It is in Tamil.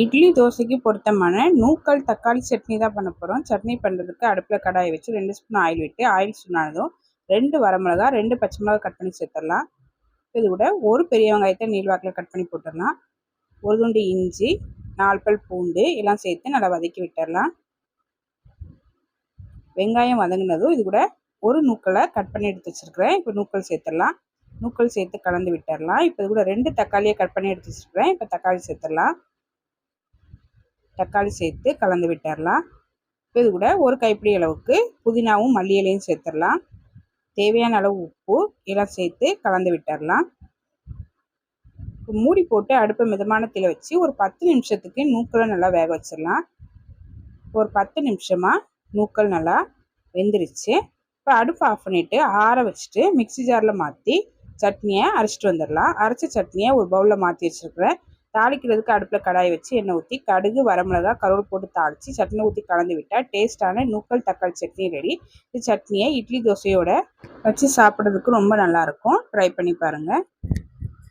இட்லி தோசைக்கு பொருத்தமான நூக்கல் தக்காளி சட்னி தான் பண்ண போகிறோம் சட்னி பண்ணுறதுக்கு அடுப்பில் கடாயை வச்சு ரெண்டு ஸ்பூன் ஆயில் விட்டு ஆயில் சுண்ணானதும் ரெண்டு வரமிளகா ரெண்டு பச்சை மிளகா கட் பண்ணி சேர்த்துடலாம். இது கூட ஒரு பெரிய வெங்காயத்தை நீள்வாக்கில் கட் பண்ணி போட்டுடலாம். ஒரு துண்டு இஞ்சி நாலு பல் பூண்டு எல்லாம் சேர்த்து நல்லா வதக்கி விட்டுடலாம். வெங்காயம் வதங்கினதும் இது கூட ஒரு நூக்களை கட் பண்ணி எடுத்து வச்சுருக்கிறேன். இப்போ நூக்கல் சேர்த்துடலாம். நூக்கல் சேர்த்து கலந்து விட்டுடலாம். இப்போ இது கூட ரெண்டு தக்காளியை கட் பண்ணி எடுத்து வச்சுருக்கிறேன். இப்போ தக்காளி சேர்த்துடலாம். தக்காளி சேர்த்து கலந்து விட்டுடலாம் இது கூட ஒரு கைப்பிடி அளவுக்கு புதினாவும் மல்லி இலையும் சேர்த்துடலாம் தேவையான அளவு உப்பு இதெல்லாம் சேர்த்து கலந்து விட்டுடலாம் மூடி போட்டு அடுப்பை மிதமான தீல வச்சு ஒரு பத்து நிமிஷத்துக்கு நூக்களை நல்லா வேக வச்சிடலாம். ஒரு பத்து நிமிஷமாக நூக்கள் நல்லா வெந்துருச்சு. இப்போ அடுப்பு ஆஃப் பண்ணிவிட்டு ஆற வச்சுட்டு மிக்சி ஜாரில் மாற்றி சட்னியை அரைச்சிட்டு வந்துடலாம். அரைச்ச சட்னியை ஒரு பவுலில் மாற்றி வச்சுருக்குறேன். தாளிக்கிறதுக்கு அடுப்பில் கடாயை வச்சு எண்ணெய் ஊற்றி கடுகு வரமிளகா கருவேல் போட்டு தாளித்து சட்னி ஊற்றி கலந்து விட்டால் டேஸ்ட்டான நூக்கல் தக்காளி சட்னி ரெடி இந்த சட்னியை இட்லி தோசையோட வச்சு சாப்பிட்றதுக்கு ரொம்ப நல்லாயிருக்கும் ட்ரை பண்ணி பாருங்கள்